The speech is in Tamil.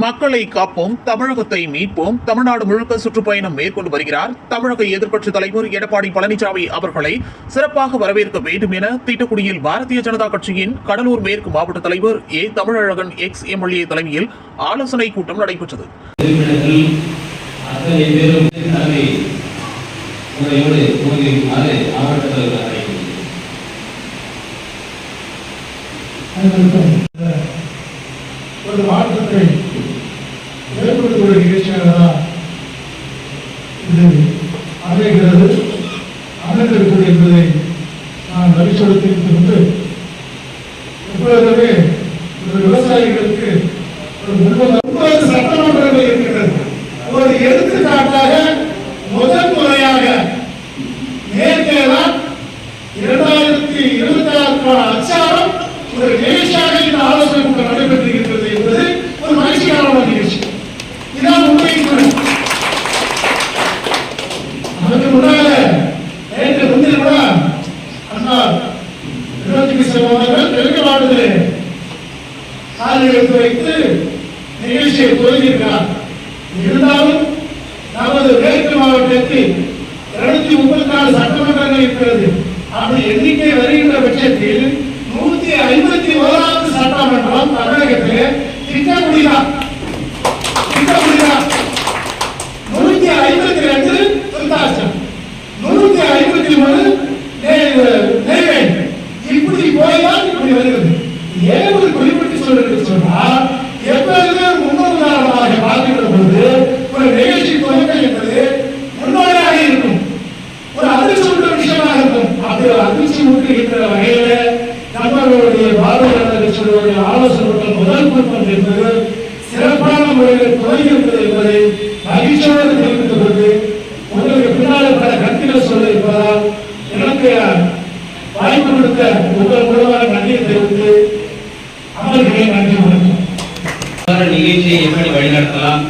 மக்களை காப்போம் தமிழகத்தை மீட்போம். தமிழ்நாடு முழுக்க சுற்றுப்பயணம் மேற்கொண்டு வருகிறார். தமிழக எதிர்க்கட்சித் தலைவர் எடப்பாடி பழனிசாமி அவர்களை சிறப்பாக வரவேற்க வேண்டும் என திட்டக்குடியில் பாரதிய ஜனதா கட்சியின் கடலூர் மேற்கு மாவட்ட தலைவர் ஏ தமிழழகன் எக்ஸ் எம்எல்ஏ தலைமையில் ஆலோசனை கூட்டம் நடைபெற்றது. ஒரு மாற்றத்தை ஏற்படுத்தக்கூடிய நிகழ்ச்சியாக தான் இது அமைகிறது அமைந்திருக்கிறது என்பதை நான் வரிசொலை தெரிவித்துக் கொண்டு எப்பொழுதுமே ஒரு விவசாயிகளுக்கு ஒரு முப்பது சட்டமன்றங்கள் இருக்கிறது ஒரு எடுத்துக்காட்டாக முதல் முறையாக நேற்றைய இரண்டாயிரத்தி இருபத்தி ஆறுக்கான அச்சாரம் ஒரு நேர் இந்த ஆலோசனை கூட்டம் நடைபெற்றிருக்கிறது என்பது ஒரு மகிழ்ச்சிகரமான நிகழ்ச்சி இதான் உண்மையின் குரல் அதுக்கு முன்னால நேற்று முந்தின கூட அண்ணா இருபத்தி செல்வர்கள் தெலுங்கு மாவட்டத்திலே காலை எடுத்து வைத்து நிகழ்ச்சியை துவங்கியிருக்கிறார். இருந்தாலும் நமது மேற்கு மாவட்டத்தில் இருநூத்தி முப்பத்தி நாலு சட்டமன்றங்கள் இருக்கிறது. அப்படி எண்ணிக்கை வருகின்ற பட்சத்தில் நூத்தி ஐம்பத்தி ஓராவது சட்டமன்றம் ஏன் ஒரு குறிப்பிட்டு சொல்றது சொன்னால் எப்பொழுதுமே முன்னுதாரணமாக பார்க்கின்ற பொழுது ஒரு நிகழ்ச்சி துவக்கம் என்பது முன்னோடியாக இருக்கும். ஒரு அதிர்ச்சி உள்ள விஷயமாக இருக்கும். அப்படி ஒரு அதிர்ச்சி ஊட்டுகின்ற வகையில நம்மளுடைய பாரதிய சொல்லுடைய ஆலோசனை முதல் கூட்டம் என்பது சிறப்பான முறையில் துவங்கி இருப்பது என்பதை மகிழ்ச்சியோடு தெரிவித்துக் கொண்டு உங்களுக்கு பின்னால் பல கருத்துக்களை சொல்ல இருப்பதால் எனக்கு வாய்ப்பு கொடுத்த உங்கள் மூலம் நன்றியை தெரிவித்து நிகழ்ச்சியை எப்படி வழிநடத்தலாம்